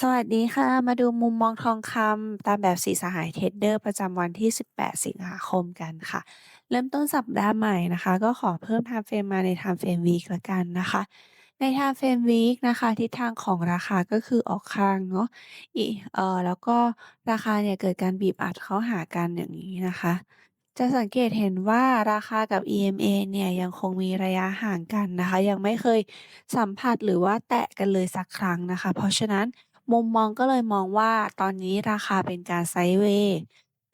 สวัสดีค่ะ มาดูมุมมองทองคำตามแบบสีสหายเทรดเดอร์ประจำวันที่ 18 สิงหาคมกันค่ะ เริ่มต้นสัปดาห์ใหม่นะคะ ก็ขอเพิ่ม Time Frame มาใน Time Frame Week ละกันนะคะ ใน Time Frame Week นะคะ ทิศทางของราคาก็คือออกข้างเนาะอีเออแล้วก็ราคาเนี่ยเกิดการบีบอัดเข้าหากันอย่างนี้นะคะ จะสังเกตเห็นว่าราคากับ EMA เนี่ยยังคงมีระยะห่างกันนะคะ ยังไม่เคยสัมผัสหรือว่าแตะกันเลยสักครั้งนะคะ เพราะฉะนั้น มุมมองก็เลยมองว่า ตอนนี้ราคาเป็นการไซด์เวย์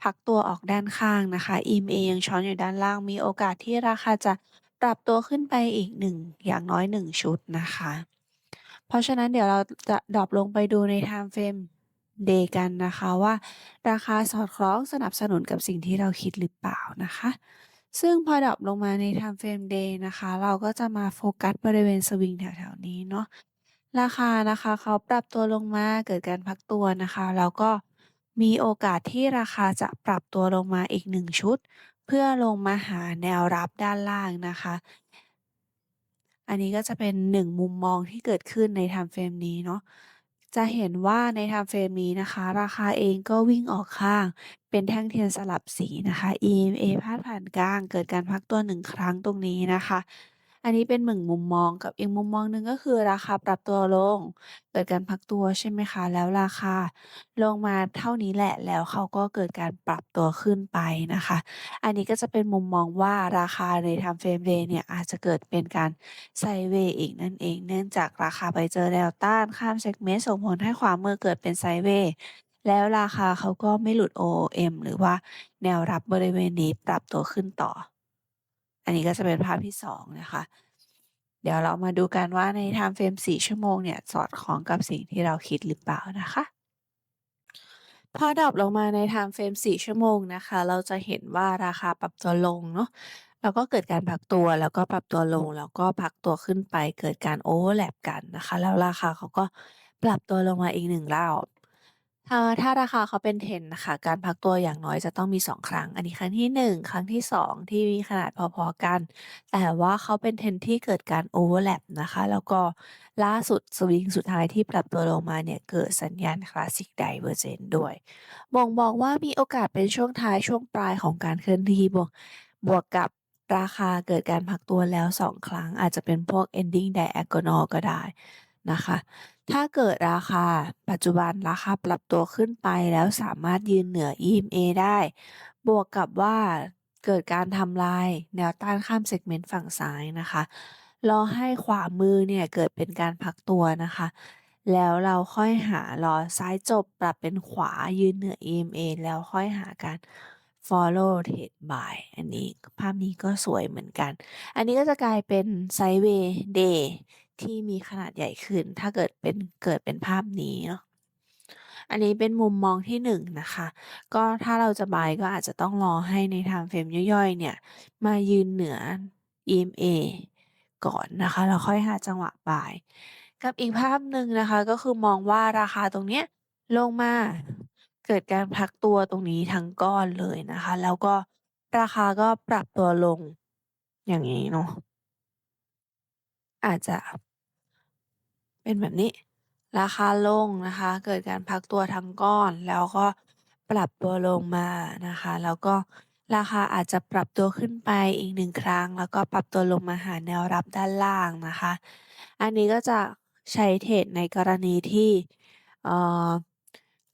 พักตัวออกด้านข้างนะคะ EMA ยังช้อนอยู่ด้านล่าง มีโอกาสที่ราคาจะปรับตัวขึ้นไปอีกหนึ่งอย่างน้อยหนึ่งชุดนะคะ เพราะฉะนั้นเดี๋ยวเราจะดรอปลงไปดูใน Time Frame Day กันนะคะว่าราคาสอดคล้องสนับสนุนกับสิ่งที่เราคิดหรือเปล่านะคะ ซึ่งพอดรอปลงมาใน Time Frame Day นะคะ เราก็จะมาโฟกัสบริเวณสวิงแถวๆนี้เนาะ ราคานะคะ เขาปรับตัวลงมา เกิดการพักตัวนะคะ แล้วก็มีโอกาสที่ราคาจะปรับตัวลงมาอีกหนึ่งชุด เพื่อลงมาหาแนวรับด้านล่างนะคะ อันนี้ก็จะเป็นหนึ่งมุมมองที่เกิดขึ้นใน Time Frame นี้เนาะ จะเห็นว่าใน Time Frame นี้นะคะ ราคาเองก็วิ่งออกข้าง เป็นแท่งเทียนสลับสีนะคะ EMA พาดผ่านกลาง เกิดการพักตัวหนึ่งครั้งตรงนี้นะคะ อันนี้เป็นหนึ่งมุมมองกับอีกมุมมองหนึ่งก็คือราคาปรับตัวลง เกิดการพักตัวใช่ไหมคะ แล้วราคาลงมาเท่านี้แหละ แล้วเขาก็เกิดการปรับตัวขึ้นไปนะคะ อันนี้ก็จะเป็นมุมมองว่าราคาใน Time Frame Day เนี่ยอาจจะเกิดเป็นการไซเวย์อีกนั่นเอง เนื่องจากราคาไปเจอแนวต้านข้าม Segment ส่งผลให้ขวามือเกิดเป็นไซเวย์แล้วราคาเขาก็ไม่หลุด OOM หรือว่าแนวรับบริเวณนี้ปรับตัวขึ้นต่อ อันนี้ก็จะเป็นภาพที่ 2 นะคะ เดี๋ยวเรามาดูกันว่าใน Time Frame 4ชั่วโมงเนี่ย สอดคล้องกับสิ่งที่เราคิดหรือเปล่านะคะพอดรอปลงมาใน Time Frame 4ชั่วโมงนะคะ เราจะเห็นว่าราคาปรับตัวลงเนาะแล้วก็เกิดการพักตัวแล้วก็ปรับตัวลง แล้วก็พักตัวขึ้นไปเกิดการ Overlap กันนะคะ แล้วราคาเขาก็ปรับตัวลงมาอีกหนึ่งรอบ ถ้าถ้าราคาเขาเป็น Trend นะคะ การพักตัวอย่างน้อยจะต้องมี 2 ครั้ง อันนี้ครั้งที่ 1 ครั้งที่ 2 ที่มีขนาดพอ ๆ กัน แต่ว่าเขาเป็น Trend ที่เกิดการ Overlap นะคะ แล้วก็ล่าสุดสวิงสุดท้ายที่ปรับตัวลงมาเนี่ย เกิดสัญญาณ Classic Divergence ด้วย บ่งบอกว่ามีโอกาสเป็นช่วงท้ายช่วงปลายของการเคลื่อนที่ บวก บวกกับราคาเกิดการพักตัวแล้ว 2 ครั้ง อาจจะเป็นพวก Ending Diagonal ก็ได้ นะคะ ถ้าเกิดราคาปัจจุบันราคาปรับตัวขึ้นไปแล้วสามารถยืนเหนือ EMA ได้ บวกกับว่าเกิดการทำลายแนวต้านข้าม Segment ฝั่งซ้ายนะคะ รอให้ขวามือเนี่ยเกิดเป็นการพักตัวนะคะ แล้วเราค่อยหารอซ้ายจบปรับเป็นขวายืนเหนือ EMA แล้วค่อยหาการ Follow Trade Buy อันนี้ภาพนี้ก็สวยเหมือนกัน อันนี้ก็จะกลายเป็น Sideway Day ที่มีขนาดใหญ่ขึ้น ถ้าเกิดเป็น เกิดเป็นภาพนี้เนาะ อันนี้เป็นมุมมองที่ 1 นะคะ ก็ถ้าเราจะ buy ก็อาจจะต้องรอให้ใน Time Frame ย่อย ๆ เนี่ย มายืนเหนือ EMA ก่อนนะคะ แล้วค่อยหาจังหวะ buy กับอีกภาพหนึ่งนะคะ ก็คือมองว่าราคาตรงเนี้ยลงมา เกิดการพักตัวตรงนี้ทั้งก้อนเลยนะคะ แล้วก็ราคาก็ปรับตัวลง อย่างงี้เนาะอาจจะ เป็นแบบนี้ ราคาลงนะคะ เกิดการพักตัวทั้งก้อน แล้วก็ปรับตัวลงมานะคะ แล้วก็ราคาอาจจะปรับตัวขึ้นไปอีกหนึ่งครั้ง แล้วก็ปรับตัวลงมาหาแนวรับด้านล่างนะคะ อันนี้ก็จะใช้เทรดในกรณีที่ เอ่อ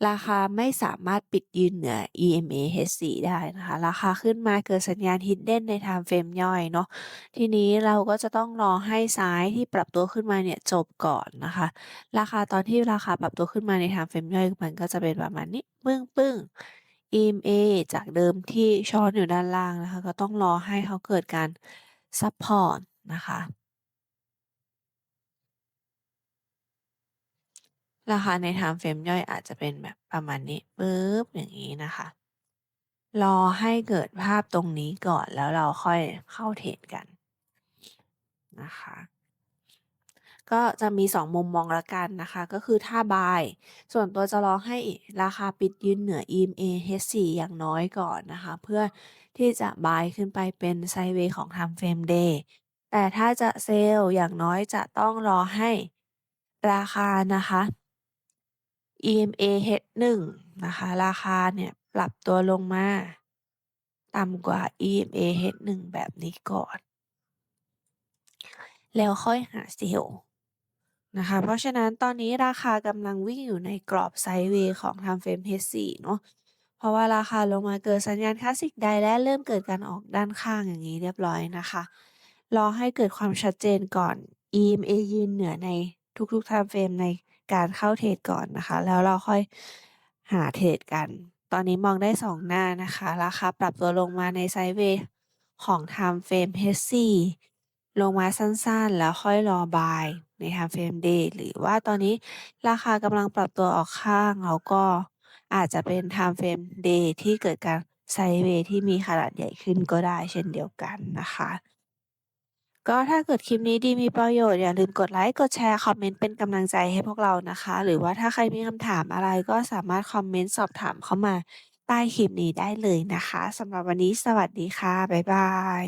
ราคาไม่สามารถปิดยืนเหนือ EMA H4 ได้นะคะ ราคาขึ้นมาเกิดสัญญาณ Hidden ใน Time Frame ย่อยเนาะทีนี้เราก็จะต้องรอให้ซ้ายที่ปรับตัวขึ้นมาเนี่ยจบก่อนนะคะ ราคาตอนที่ราคาปรับตัวขึ้นมาใน Time Frame ย่อยมันก็จะเป็นประมาณนี้ปึ้งๆ EMA จากเดิมที่ช้อนอยู่ด้านล่างนะคะ ก็ต้องรอให้เขาเกิดการซัปพอร์ตนะคะ ราคาใน Time Frame ย่อยอาจจะเป็นแบบประมาณนี้ปึ๊บอย่างงี้นะคะ รอให้เกิดภาพตรงนี้ก่อนแล้วเราค่อยเข้าเทรดกันนะคะ ก็จะมี 2 มุมมองล้วกันนะคะ ก็คือถ้า buy ส่วนตัวจะรอให้ราคาปิดยืนเหนือ EMA H4 อย่างน้อยก่อนนะคะ เพื่อที่จะ buy ขึ้นไปเป็น Sideway ของ Time Frame Day แต่ถ้าจะเซลล์อย่างน้อยจะต้องรอให้ราคานะคะ EMA H1 นะคะ ราคาเนี่ยปรับตัวลงมา ต่ำกว่า EMA H1 แบบนี้ก่อน แล้วค่อยหาเซลล์นะคะ เพราะฉะนั้นตอนนี้ราคากำลังวิ่งอยู่ในกรอบไซด์เวย์ของ Time Frame H4 เนาะเพราะว่าราคาลงมาเกิดสัญญาณ Classic Dive และเริ่มเกิดการออกด้านข้างอย่างงี้เรียบร้อยนะคะ รอให้เกิดความชัดเจนก่อน EMA ยืนเหนือในทุกๆ Time Frame ใน การเข้าเทรดก่อนนะคะ แล้วเราค่อยหาเทรดกัน ตอนนี้มองได้ 2 หน้านะคะ ราคาปรับตัวลงมาในไซด์เวย์ของ Time Frame H4 ลงมาสั้นๆ แล้วค่อยรอบายใน Time Frame Day หรือว่าตอนนี้ราคากำลังปรับตัวออกข้างแล้วก็อาจจะเป็น Time Frame Day ที่เกิดการไซด์เวย์ที่มีขนาดใหญ่ขึ้นก็ได้เช่นเดียวกันนะคะ ก็ถ้าเกิดคลิปนี้ดีมีประโยชน์อย่าลืมกดไลค์ กดแชร์ คอมเมนต์เป็นกำลังใจให้พวกเรานะคะ หรือว่าถ้าใครมีคำถามอะไรก็สามารถคอมเมนต์สอบถามเข้ามาใต้คลิปนี้ได้เลยนะคะสำหรับวันนี้สวัสดีค่ะ บ๊ายบาย